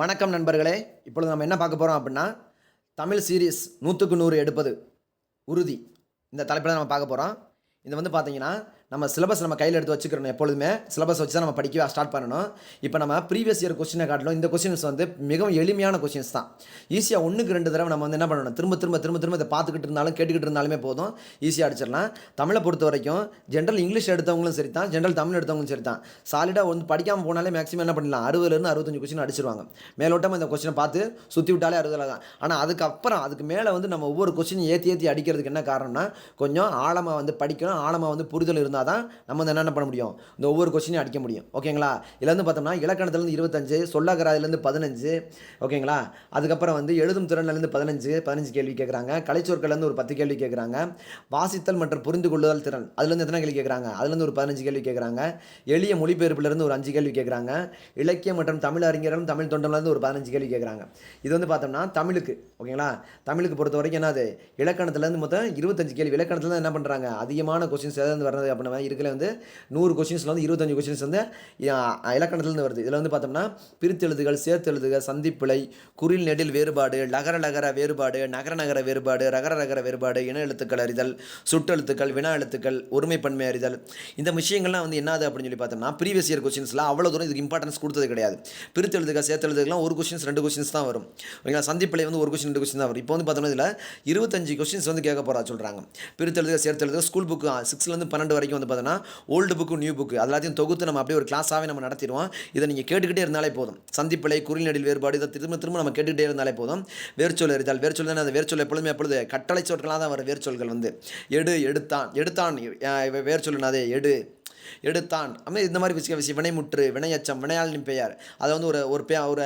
வணக்கம் நண்பர்களே. இப்பொழுது நம்ம என்ன பார்க்க போகிறோம் அப்படின்னா தமிழ் சீரீஸ் நூற்றுக்கு நூறு எடுப்பது உறுதி. இந்த தலைப்பில் நம்ம பார்க்க போகிறோம் இது வந்து பார்த்தீங்கன்னா நம்ம சிலபஸ் நம்ம கையில் எடுத்து வச்சுக்கிறோம் எப்பொழுதுமே. சிலபஸ் வச்சு தான் நம்ம படிக்க ஸ்டார்ட் பண்ணணும். இப்போ நம்ம ப்ரீவியஸ் இயர் கொஸ்டினை காட்டிலும் இந்த கொஸ்டின்ஸ் வந்து மிகவும் எளிமையான கொஸ்டின்ஸ் தான். ஈஸியாக ஒன்றுக்கு ரெண்டு தடவை நம்ம வந்து என்ன பண்ணணும்? திரும்ப திரும்ப திரும்ப திரும்ப இதை பார்த்துக்கிட்டு இருந்தாலும் கேட்டுக்கிட்டு இருந்தாலுமே போதும். ஈஸியாக அடிச்சிடலாம். தமிழை பொறுத்த வரைக்கும் ஜென்ரல் இங்கிலீஷ் எடுத்தவங்களும் சரி தான் ஜென்ரல் தமிழ் எடுத்தவங்களும் சரி தான் சாலிடாக வந்து படிக்காமல் போனாலே மேக்ஸிமம் என்ன பண்ணலாம் அறுபதுலேருந்து அறுபத்தஞ்சு கொஸ்டின் அடிச்சிருவாங்க. மேலோட்டமாக இந்த கொஸ்டினை பார்த்து சுற்றி விட்டாலே அறுபதில் தான். ஆனால் அதுக்கப்புறம் அதுக்கு மேலே வந்து நம்ம ஒவ்வொரு கொஸ்டின் ஏற்றி ஏற்றி அடிக்கிறதுக்கு என்ன காரணம்னா கொஞ்சம் ஆழமாக வந்து படிக்கணும். ஆழமாக வந்து புரிதல் இருந்தால் தான் நம்ம வந்து என்னென்ன பண்ண முடியும்? இந்த ஒவ்வொரு கொஸ்டினையும் அடிக்க முடியும். ஓகேங்களா இதுல இருந்து பார்த்தோம்னா இலக்கணத்துலேருந்து இருபத்தஞ்சு சொல்லகராதிலேருந்து பதினஞ்சு. ஓகேங்களா அதுக்கப்புறம் வந்து எழுதும் திறன்லேருந்து பதினஞ்சு பதினஞ்சு கேள்வி கேட்குறாங்க கலைச்சொற்கள்லேருந்து ஒரு பத்து கேள்வி கேட்குறாங்க வாசித்தல் மற்றும் புரிந்து கொள்ளுதல் திறன் அதுலேருந்து எத்தனை கேள்வி கேட்குறாங்க அதுலேருந்து ஒரு பதினஞ்சு கேள்வி கேட்குறாங்க எளிய மொழிபெயர்ப்புலேருந்து ஒரு அஞ்சு கேள்வி கேட்குறாங்க இலக்கியம் மற்றும் தமிழ் அறிஞர்களும் தமிழ் தொண்டம்லேருந்து ஒரு பதினஞ்சு கேள்வி கேட்குறாங்க இது வந்து பார்த்தோம்னா தமிழுக்கு. ஓகேங்களா தமிழுக்கு பொறுத்த வரைக்கும் என்னது இலக்கணத்துலேருந்து மொத்தம் இருபத்தஞ்சு கேள்வி. இலக்கணத்துல என்ன பண்ணுறாங்க அதிகமான கொஸ்டின்ஸ் எதாவது வர்றது அப்படின்னா இருக்கிற வந்து நூறு கொஷின்ஸில் வந்து இருபத்தஞ்சு கொஸ்டின்ஸ் வந்து இலக்கணத்துலேருந்து வருது. இதில் வந்து பார்த்தோம்னா பிரித்தெழுதுகள் சேர்த்தெழுதுகள் சந்திப்பிழை குறில் நெடில் வேறுபாடு லகர லகர வேறுபாடு நகர நகர வேறுபாடு ரகர ரகர வேறுபாடு இன எழுத்துக்கள் அறிதல் சுட்டெழுத்துக்கள் வினா எழுத்துக்கள் ஒருமைப்பன்மை அறிதல். இந்த விஷயங்கள்லாம் வந்து என்னது அப்படின்னு சொல்லி பார்த்தோம்னா ப்ரீவியஸ் இயர் கொஸ்டின்ஸ்லாம் அவ்வளோ தூரம் இதுக்கு இம்பார்ட்டன்ஸ் கொடுத்தது கிடையாது. பிரித்தெழுதுகள் சேர்த்தெழுதுகள்லாம் ஒரு கொஸ்டின்ஸ் ரெண்டு கொஸ்டின்ஸ் தான் வரும். ஓகேங்களா? சந்திப்பிழை வந்து ஒரு கொஸ்டின் ரெண்டு கொஸ்டின் தான் வரும். இப்போ வந்து பார்த்தோம்னா இதில் இருபத்தஞ்சு கொஸ்டின்ஸ் வந்து கேட்க போகிறா சொல்கிறாங்க பிரித்தெழுதுகள் சேர்த்தெழுதுகள் ஸ்கூல் புக்கு சிக்ஸ்லேருந்து பன்னெண்டு வரைக்கும் வந்து பார்த்தோன்னா ஓல்டு புக்கு நியூ புக்கு எல்லாத்தையும் தொகுத்து நம்ம அப்படியே ஒரு கிளாஸாகவே நம்ம நடத்திடுவோம். இதை நீங்கள் கேட்டுக்கிட்டே இருந்தாலே போதும். சந்திப்பிலை குறிநெடில் வேறுபாடு இதை திரும்ப திரும்ப நம்ம கேட்டுக்கிட்டே இருந்தாலே போதும். வேர்ச்சொல் எறிதல் வேர்ச்சொல் தானே அந்த வேர்ச்சொல் எப்பொழுதுமே எப்பொழுது கட்டளை சொற்களாக தான் வர வேர்ச்சொல்கள் வந்து. எடு எடுத்தான். எடுத்தான் அஹ் வேர்ச்சொல்லுனாதே எடு. எடுத்தான். அதுமாதிரி இந்த மாதிரி விஷயம் விஷயம். வினைமுற்று வினையச்சம் வினையாளனின் பெயர். அதை வந்து ஒரு ஒரு பே ஒரு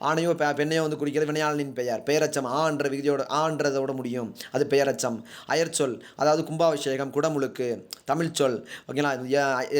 ஆணையோ பெ பெண்ணையோ வந்து குறிக்கிறது வினையாளனின் பெயர். பெயரச்சம் ஆன்ற என்ற விகுதியோட ஆன்றதோட முடியும். அது பெயரச்சம். அயற்சொல் அதாவது கும்பாபிஷேகம் குடமுழுக்கு தமிழ்ச்சொல் ஓகேங்களா?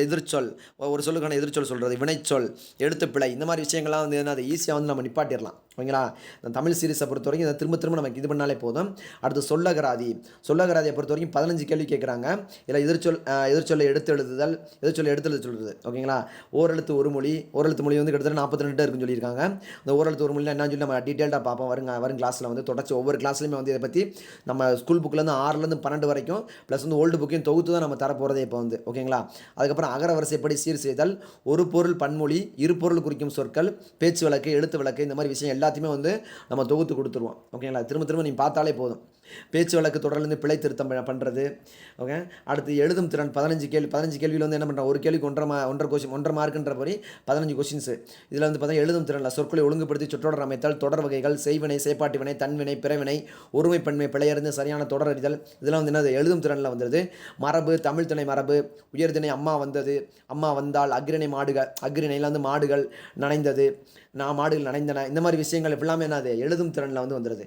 எதிர்ச்சொல் ஒரு சொல்லுக்கான எதிர்ச்சொல் சொல்கிறது வினைச்சொல் எழுத்துப்பிழை இந்த மாதிரி விஷயங்கள்லாம் வந்து என்ன அது ஈஸியாக வந்து நம்ம நிப்பாட்டிடலாம். ஓகேங்களா? இந்த தமிழ் சீரிஸை பொறுத்த வரைக்கும் இதை திரும்ப திரும்ப நமக்கு இது பண்ணாலே போதும். அடுத்து சொல்லகராதி. சொல்லகராதியை பொறுத்த வரைக்கும் பதினஞ்சு கேள்வி கேட்குறாங்க. இதில் எதிர்ச்சொல் எதிர்ச்சொல்லை எடுத்து எழுதுதல் எதிர்ச்சொல்லை எடுத்து எழுத சொல்கிறது ஓகேங்களா ஓரெழுத்து ஒரு மொழி ஓரெழுத்து மொழி வந்து கிட்டத்தட்ட நாற்பத்தி ரெண்டு இருக்குன்னு சொல்லியிருக்காங்க. அந்த ஓரெழுத்து ஒரு மொழியில் என்ன சொல்லி நம்ம டீட்டெயில்டாக பார்ப்போம். வருங்க வரும் கிளாஸில் வந்து தொடர்ச்சி ஒவ்வொரு கிளாஸ்லையுமே வந்து இதை பற்றி நம்ம ஸ்கூல் புக்லேருந்து ஆறுலேருந்து பன்னெண்டு வரைக்கும் ப்ளஸ் வந்து ஓல்டு புக்கையும் தொகுத்து தான் நம்ம தரப்போகிறதே இப்போ வந்து ஓகேங்களா அதுக்கப்புறம் அகர வரிசைப்படி சீர் செய்தல் ஒரு பொருள் பன்மொழி இரு பொருள் குறிக்கும் சொற்கள் பேச்சு வழக்கு எழுத்து வழக்கு இந்த மாதிரி விஷயம் எல்லாத்தையுமே வந்து நம்ம தொகுத்து கொடுத்துருவோம் ஓகேங்களா திரும்ப திரும்ப நீங்கள் பார்த்தாலே போதும். பேச்சு வழக்கு தொடர்லேருந்து பிழை திருத்தம் பண்ணுறது ஓகே? அடுத்து எழுதும் திறன் பதினஞ்சு கேள்வி பதினஞ்சு கேள்வியில் வந்து என்ன பண்ணுறோம் ஒரு கேள்விக்கு ஒன்றரை மா ஒன்றரை கொஸ்டின் ஒன்றரை மார்க்குன்ற மாதிரி பதினஞ்சு கொஸ்டின்ஸு இதில் வந்து பார்த்தீங்கன்னா எழுதும் திறனில் சொற்களை ஒழுங்குபடுத்தி சொற்றொடர் அமைத்தால் தொடர் வகைகள் செய்வினை செயற்பாட்டு வினை தன்வினை பிறவினை ஒருமைப்பன்மை பிழையறிந்து சரியான தொடர் அறிதல். இதெல்லாம் வந்து என்னது? எழுதும் திறனில் வந்துடுது மரபு தமிழ் திணை மரபு உயர்திணை அம்மா வந்தது அம்மா வந்தால் அக்ரிணை மாடுகள் அக்ரிணையில் வந்து மாடுகள் நனைந்தது நான் மாடுகள் நனைந்தன. இந்த மாதிரி விஷயங்கள் எல்லாமே என்னது? எழுதும் திறனில் வந்து வந்துடுது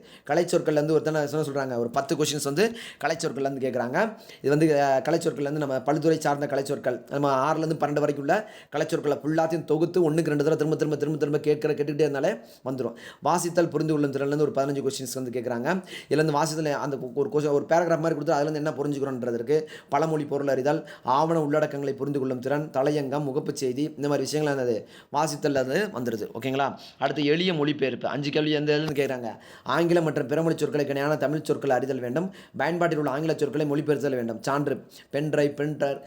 வந்து ஒருத்தனை என்ன சொல்கிறாங்க ஒரு பத்து கொஷின்ஸ் வந்து கலைச்சொற்கள்லேருந்து கேட்குறாங்க. இது வந்து கலைச்சொற்கள்லேருந்து நம்ம பல்துறை சார்ந்த கலைச்சொற்கள். நம்ம ஆறுலேருந்து பன்னெண்டு வரைக்கும் உள்ள கலைச்சொற்களை ஃபுல்லாத்தையும் தொகுத்து ஒன்றுக்கு ரெண்டு தடவை திரும்ப திரும்ப திரும்ப திரும்ப கேட்குற கேட்டுக்கிட்டே இருந்தாலே வந்துடும் வாசித்தல் புரிந்து கொள்ளும் திறன்லேருந்து ஒரு பதினஞ்சு கொஸ்டின்ஸ் வந்து கேட்குறாங்க. இதுலேருந்து வாசித்தல் அந்த ஒரு கொஷின் ஒரு பேராகிராஃப் மாதிரி கொடுத்து அதுலேருந்து என்ன புரிஞ்சுக்கிறோன்றதுக்கு பழமொழி பொருள் அறிதல் ஆவண உள்ளடக்கங்களை புரிந்து கொள்ளும் திறன் தலையங்கம் முகப்புச் செய்தி இந்த மாதிரி விஷயங்கள் என்னது? வாசித்தல் அது வந்துடுது ஓகேங்களா? அடுத்து எளிய மொழிபெயர்ப்பு. அஞ்சு கேள்வி எந்த கேட்குறாங்க. ஆங்கிலம் மற்றும் பிறமொழி சொற்களுக்கு இணையான தமிழ் சொற்கள் அறிதல் வேண்டும். பயன்பாட்டில் உள்ள ஆங்கில சொற்களை மொழிபெயர்த்தல் வேண்டும். சான்று பென்ட்ரைவ் பிரிண்டர்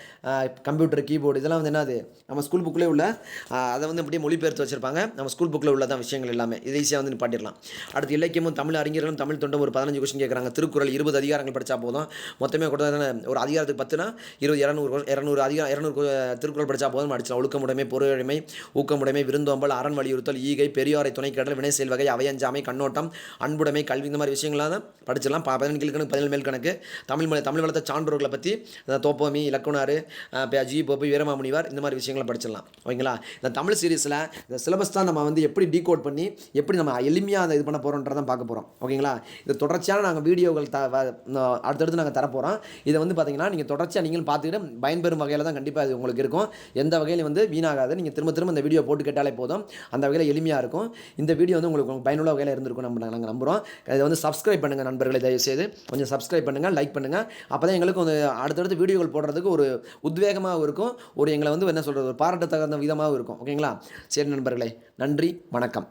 கம்ப்யூட்டர் கீபோர்டு இதெல்லாம் வந்து என்னது? நம்ம ஸ்கூல் புக்கிலே உள்ள அதை வந்து அப்படியே மொழிபெயர்த்து வச்சிருப்பாங்க. நம்ம ஸ்கூல் புக்கில் உள்ளதான் விஷயங்கள் எல்லாமே. இது ஈஸியாக வந்து நிப்பாட்டிடலாம். அடுத்து இலக்கியமும் தமிழ் அறிஞர்களும் தமிழ் தொண்டும் ஒரு பதினஞ்சு கொஸ்டின் கேட்குறாங்க. திருக்குறள் இருபது அதிகாரங்கள் படித்தா போதும். மொத்தமே கூட ஒரு அதிகாரத்துக்கு பத்துனா இருபது இரநூறு இரநூறு அதிகாரம் இரநூறு திருக்குறள் படித்தா போதும் அடிச்சலாம் ஒழுக்கமுடைமை பொருளுமை ஊக்கமுடைமை விருந்தோம்பல் அரண் வலியுறுத்தல் ஈகை பெரியாரை துணைக்கடல் வினை செயல் வகை அவையஞ்சாமை கண்ணோட்டம் அன்புடைமை கல்வி இந்த மாதிரி விஷயங்கள்லாம் தான் படிச்சிடலாம். பதினெண்டு கீழ் கணக்கு பதினேழு மேல் கணக்கு. தமிழ் மொழி தமிழ் வளர்த்த சான்றோர்களை பற்றி அஹ், தோப்போமி இலக்குனார் ஜி போப்பி வீரமாமுனிவர் இந்த மாதிரி விஷயங்களை படிச்சிடலாம். ஓகேங்களா? இந்த தமிழ் சீரீஸில் இந்த சிலபஸ் தான் நம்ம வந்து எப்படி டீகோட் பண்ணி எப்படி நம்ம எளிமையாக அதை இது பண்ண போகிறோன்றதான் பார்க்க போகிறோம் ஓகேங்களா? இது தொடர்ச்சியான நாங்கள் வீடியோகள் த அடுத்தடுத்து நாங்கள் தரப்போகிறோம் இதை வந்து பார்த்தீங்கன்னா நீங்கள் தொடர்ச்சியாக நீங்களும் பார்த்துக்கிட்டு பயன்பெறும் வகையில் தான் கண்டிப்பாக இது உங்களுக்கு இருக்கும். எந்த வகையிலும் வந்து வீணாகாது. நீங்கள் திரும்ப திரும்ப இந்த வீடியோ போட்டு கேட்டாலே போதும். அந்த வகையில் எளிமையாக இருக்கும். இந்த வீடியோ வந்து உங்களுக்கு பயனுள்ள வகையில் இருந்திருக்கும் நம்ம நாங்கள் நம்புகிறோம் இதை வந்து சப்ஸ்கிரைப் பண்ணுங்கள் நண்பர்களை. தயவுசெய்து கொஞ்சம் சப்ஸ்கிரைப் பண்ணுங்கள் லைக் பண்ணுங்கள் அப்போ தான் எங்களுக்கு வந்து அடுத்தடுத்து வீடியோக்கள் போடுறதுக்கு ஒரு உத்வேகமாகவும் இருக்கும். ஒரு எங்களை வந்து என்ன சொல்கிறது ஒரு பாராட்டத்தகுந்த விதமாகவும் இருக்கும். ஓகேங்களா சரி நண்பர்களே நன்றி வணக்கம்.